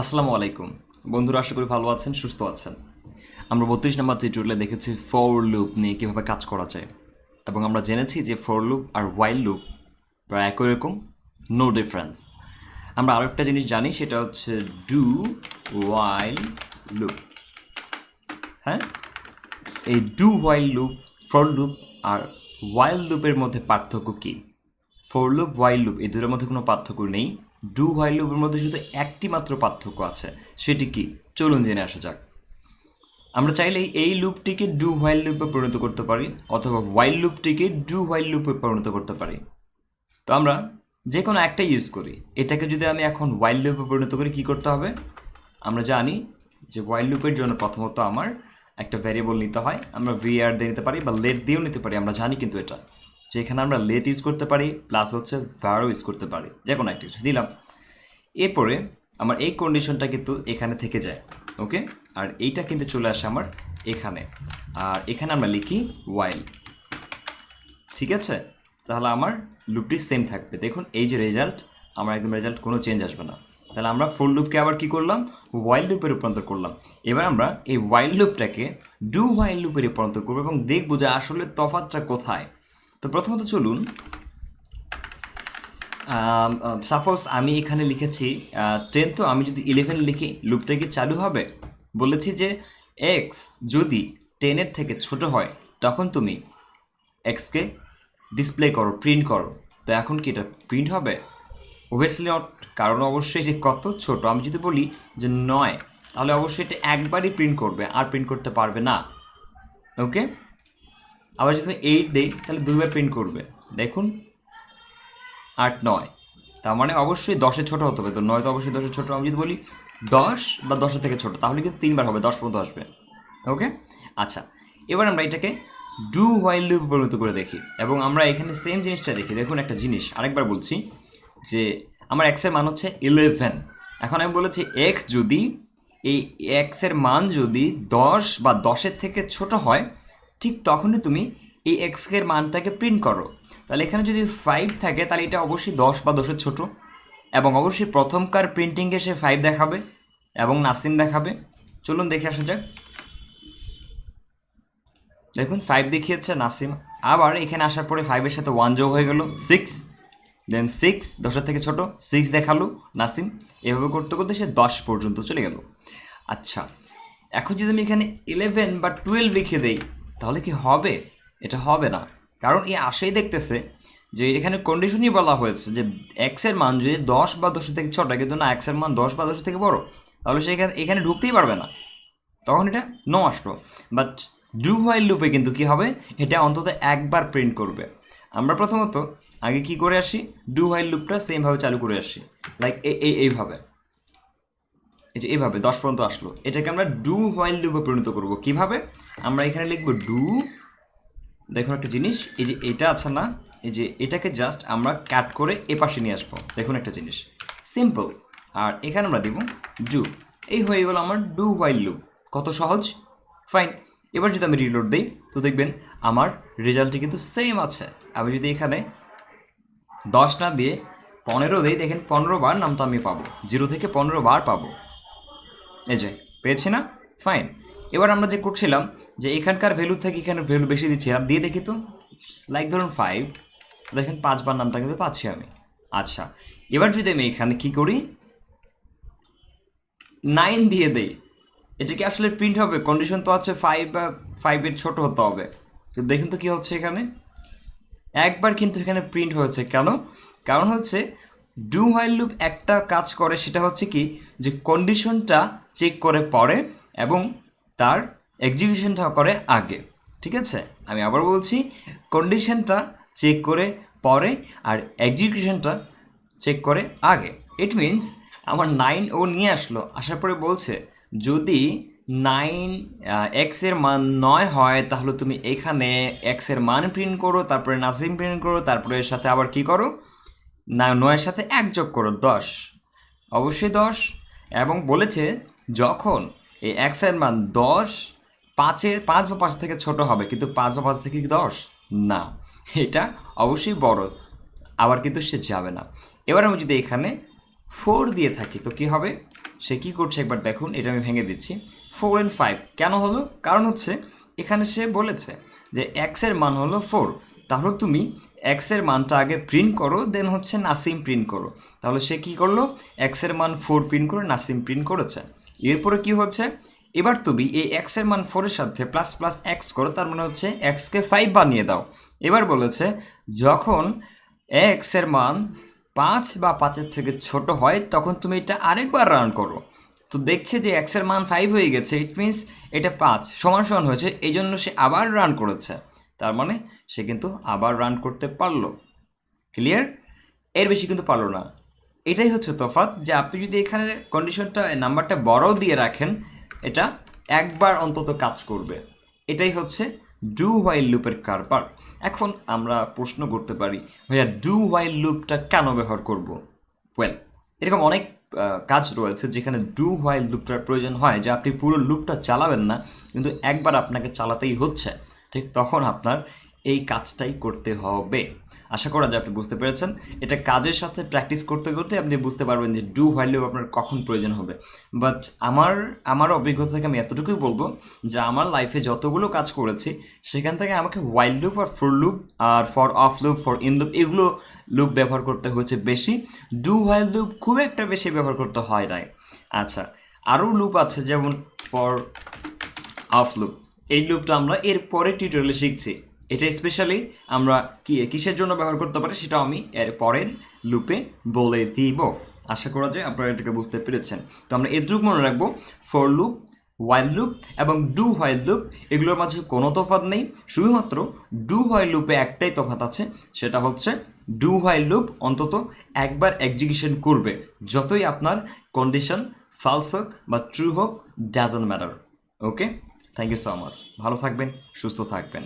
আসসালামু আলাইকুম। বন্ধুরা, আশা করি ভালো আছেন, সুস্থ আছেন। আমরা বত্রিশ নম্বর টিউটোরিয়ালে দেখেছি ফর লুপ নিয়ে কীভাবে কাজ করা যায়। এবং আমরা জেনেছি যে ফর লুপ আর ওয়াইল লুপ প্রায় একই রকম নো ডিফারেন্স আমরা আরও আরেকটা জিনিস জানি, সেটা হচ্ছে ডু ওয়াইল লুপ হ্যাঁ? এই do while loop for loop R while লুপের মধ্যে পার্থক্য কী? ফর লুপ ওয়াইল লুপ এই দুটোর মধ্যে কোনো পার্থক্য নেই। ডু ওয়াইল লুপের মধ্যে শুধু একটি মাত্র পার্থক্য আছে, সেটি কি? চলুন জেনে আসা যাক। আমরা চাইলেই এই লুপটিকে ডু হোয়াইল লুপে পরিণত করতে পারি, অথবা ওয়াইল লুপটিকে ডু হোয়াইল লুপে পরিণত করতে পারি। তো আমরা যে কোনো একটা ইউজ করি। এটাকে যদি আমি এখন ওয়াইল লুপে পরিণত করি, কী করতে হবে? আমরা জানি যে ওয়াইল লুপের জন্য প্রথমত আমার একটা ভ্যারিয়েবল নিতে হয়, আমরা ভিআর দিয়ে নিতে পারি বা লেট দিয়েও নিতে পারি, আমরা জানি কিন্তু এটা। যে এখানে আমরা লেট ইউজ করতে পারি প্লাস হচ্ছে ভ্যারও ইউজ করতে পারি যে কোনো একটা কিছু দিলাম। এরপরে আমার এই কন্ডিশনটা কিন্তু এখানে থেকে যায় ওকে আর এইটা কিন্তু চলে আসে আমার এখানে। আর এখানে আমরা লিখি ওয়াইল ঠিক আছে? তাহলে আমার লুপটি সেম থাকবে। দেখুন, এই যে রেজাল্ট আমার একদম রেজাল্ট কোনো চেঞ্জ আসবে না। তাহলে আমরা ফুল লুপকে আবার কি করলাম? ওয়াইল্ড লুপে রূপান্তর করলাম। এবার আমরা এই ওয়াইল্ড লুপটাকে ডু ওয়াইল্ড লুপে রূপান্তর করব এবং দেখব যে আসলে তফাতটা কোথায়। তো প্রথমত চলুন সাপোজ আমি এখানে লিখেছি টেন তো আমি যদি ইলেভেন লিখি, লুপটা কি চালু হবে? বলেছি যে এক্স যদি টেনের থেকে ছোট হয়, তখন তুমি এক্সকে ডিসপ্লে করো প্রিন্ট করো। তো এখন কি এটা প্রিন্ট হবে? ওভিয়াসলি নট কারণ অবশ্যই এটি কত ছোট, আমি যদি বলি যে নয়, তাহলে অবশ্যই এটা একবারই প্রিন্ট করবে, আর প্রিন্ট করতে পারবে না। ওকে আবার যদি এইট দিই, তাহলে দুইবার প্রিন্ট করবে। দেখুন আট নয়। তার মানে অবশ্যই দশে ছোট হতে হবে। তো নয় তো অবশ্যই দশে ছোট। আমি যদি বলি দশ বা দশের থেকে ছোট, তাহলে কিন্তু তিনবার হবে, দশ পর্যন্ত আসবে। ওকে আচ্ছা এবার আমরা এটাকে ডু হোয়াইল লুপ পরিণত করে দেখি। এবং আমরা এখানে সেম জিনিসটা দেখি। দেখুন একটা জিনিস, আরেকবার বলছি যে আমার এক্সের মান হচ্ছে ইলেভেন এখন আমি বলেছি এক্স যদি, এই এক্সের মান যদি দশ বা দশের থেকে ছোট হয়, ঠিক তখনই তুমি এই এক্সের মানটাকে প্রিন্ট করো। তাহলে এখানে যদি ফাইভ থাকে, তাহলে এটা অবশ্যই দশ বা দশের ছোট। এবং অবশ্যই প্রথমকার প্রিন্টিংয়ে সে ফাইভ দেখাবে এবং নাসিম দেখাবে। চলুন দেখে আসা যাক। দেখুন ফাইভ দেখিয়েছে নাসিম। আবার এখানে আসার পরে ফাইভের সাথে ওয়ান যোগ হয়ে গেল সিক্স দেন সিক্স দশের থেকে ছোট সিক্স দেখাল নাসিম। এভাবে করতে করতে সে দশ পর্যন্ত চলে গেল। আচ্ছা এখন যদি আমি এখানে ইলেভেন বা টুয়েলভ লিখে দেই, তাহলে কি হবে? এটা হবে না। কারণ এ আসেই দেখতেছে যে এখানে কন্ডিশনই বলা হয়েছে যে এক্সের মান যদি দশ বা দশের থেকে ছটা, কিন্তু না এক্সের মান দশ বা দশের থেকে বড়, তাহলে সে এখানে এখানে ঢুকতেই পারবে না। তখন এটা নো আসলো। বাট ডু হোয়াইল লুপে কিন্তু কি হবে? এটা অন্তত একবার প্রিন্ট করবে। আমরা প্রথমত আগে কি করে আসি? ডু হোয়াইল লুপটা সেমভাবে চালু করে আসি। লাইক এই এইভাবে। এই যে এইভাবে, দশ পর্যন্ত আসলো। এটাকে আমরা ডু হোয়াইল লুপে পরিণত করব। কীভাবে? আমরা এখানে লিখব ডু দেখুন একটা জিনিস, এই যে এটা আছে না, এই যে এটাকে জাস্ট আমরা কাট করে এ পাশে নিয়ে আসব। দেখুন একটা জিনিস। সিম্পল আর এখানে আমরা দেব ডু এই হয়ে গেল আমার ডু হোয়াইল লুপ কত সহজ? ফাইন এবার যদি আমি রিলোড দিই, তো দেখবেন আমার রেজাল্টটি কিন্তু সেম আছে। আমি যদি এখানে দশ না দিয়ে পনেরো দিই, দেখেন পনেরো বার নামটা আমি পাবো। জিরো থেকে পনেরো বার পাবো। এই যে, পেয়েছি না? ফাইন এবার আমরা যে করছিলাম যে এখানকার ভ্যালু থেকে এখানে ভ্যালু বেশি দিচ্ছিলাম, দিয়ে দেখি তো লাইক ধরুন ফাইভ দেখেন পাঁচবার নামটা কিন্তু পাচ্ছি আমি। আচ্ছা এবার যদি আমি এখানে কি করি? নাইন দিয়ে দেই। এটা কি আসলে প্রিন্ট হবে? কন্ডিশন তো আছে ফাইভ বা ফাইভের ছোট হতে হবে। কিন্তু দেখুন তো কী হচ্ছে এখানে। একবার কিন্তু এখানে প্রিন্ট হয়েছে কেন? কারণ হচ্ছে ডু হোয়াইল লুপ একটা কাজ করে, সেটা হচ্ছে কি? যে কন্ডিশনটা চেক করে পড়ে এবং তার এক্সিকিউশনটা করে আগে, ঠিক আছে? আমি আবার বলছি কন্ডিশনটা চেক করে পরে আর এক্সিকিউশনটা চেক করে আগে। ইট মিনস আমার নাইন ও নিয়ে আসলো, আসার পরে বলছে, যদি নাইন এক্সের মান নয় হয়, তাহলে তুমি এখানে এক্সের মান প্রিন্ট করো, তারপরে নাসিম প্রিন্ট করো, তারপরে এর সাথে আবার কি করো? না, নয়ের সাথে এক যোগ করো, দশ। অবশ্যই দশ। এবং বলেছে, যখন এই এক্সের মান দশ, পাঁচে, পাঁচ বা পাঁচ থেকে ছোট হবে, কিন্তু পাঁচ বা পাঁচ থেকে দশ? না। এটা অবশ্যই বড়, আবার কিন্তু সে যাবে না। এবার আমি যদি এখানে ফোর দিয়ে থাকি, তো কি হবে? সে কী করছে? একবার দেখুন, এটা আমি ভেঙে দিচ্ছি। ফোর অ্যান্ড ফাইভ কেন হলো? কারণ হচ্ছে, এখানে সে বলেছে যে এক্সের মান হলো ফোর তাহলে তুমি এক্সের মানটা আগে প্রিন্ট করো দেন হচ্ছে নাসিম প্রিন্ট করো। তাহলে সে কী করল? এক্সের মান ফোর প্রিন্ট করে নাসিম প্রিন্ট করেছে। এরপরে কি হচ্ছে? এবার তুমি এই এক্সের মান ফোরের সাথে প্লাস প্লাস এক্স করো, তার মানে হচ্ছে এক্সকে ফাইভ বানিয়ে দাও। এবার বলেছে, যখন এক্সের মান পাঁচ বা পাঁচের থেকে ছোট হয়, তখন তুমি এটা আরেকবার রান করো। তো দেখছে যে এক্সের মান ফাইভ হয়ে গেছে ইট মিনস এটা পাঁচ সমান সমান হয়েছে এই জন্য সে আবার রান করেছে। তার মানে সে কিন্তু আবার রান করতে পারল। ক্লিয়ার এর বেশি কিন্তু পারল না। এটাই হচ্ছে তফাৎ যে আপনি যদি এখানে কন্ডিশনটা নাম্বারটা বড় দিয়ে রাখেন, এটা একবার অন্তত কাজ করবে। এটাই হচ্ছে ডু হোয়াইল লুপের কারবার। এখন আমরা প্রশ্ন করতে পারি, ভাইয়া ডু হোয়াইল লুপটা কেন ব্যবহার করব? ওয়েল এরকম অনেক কাজ রয়েছে যেখানে ডু হোয়াইল লুপটার প্রয়োজন হয় যে আপনি পুরো লুপটা চালাবেন না, কিন্তু একবার আপনাকে চালাতেই হচ্ছে। ঠিক তখন আপনার এই কাজটাই করতে হবে। আশা করা যায় আপনি বুঝতে পেরেছেন। এটা কাজের সাথে প্র্যাকটিস করতে করতে আপনি বুঝতে পারবেন যে ডু লুপ আপনার কখন প্রয়োজন হবে। বাট আমার আমার অভিজ্ঞতা থেকে আমি এতটুকুই বলব যে আমার লাইফে যতগুলো কাজ করেছি, সেখান থেকে আমাকে ওয়াইল্ড লুপ আর for loop R for of loop for in loop এগুলো লুপ ব্যবহার করতে হয়েছে বেশি। ডু হোয়াইল লুপ খুব একটা বেশি ব্যবহার করতে হয় নাই। আচ্ছা আরও লুপ আছে যেমন ফর অফ লুপ এই লুপটা আমরা এর পরের টিউটোরিয়ালে শিখছি। এটা স্পেশালি আমরা কি, কিসের জন্য ব্যবহার করতে পারি সেটা আমি এর পরের লুপে বলে দিব। আশা করা যায় আপনারা এটাকে বুঝতে পেরেছেন। তো আমরা এদ্রুপ মনে রাখব ফর লুপ ওয়াইল লুপ এবং ডু হোয়াইল লুপ এগুলোর মাঝে কোনো তফাৎ নেই। শুধুমাত্র ডু হোয়াইল লুপে একটাই তফাৎ আছে, সেটা হচ্ছে ডু হোয়াইল লুপ অন্তত একবার এক্সিকিউশন করবে, যতই আপনার কন্ডিশন ফালস হোক বা ট্রু হোক doesn't matter okay thank you so much ভালো থাকবেন, সুস্থ থাকবেন।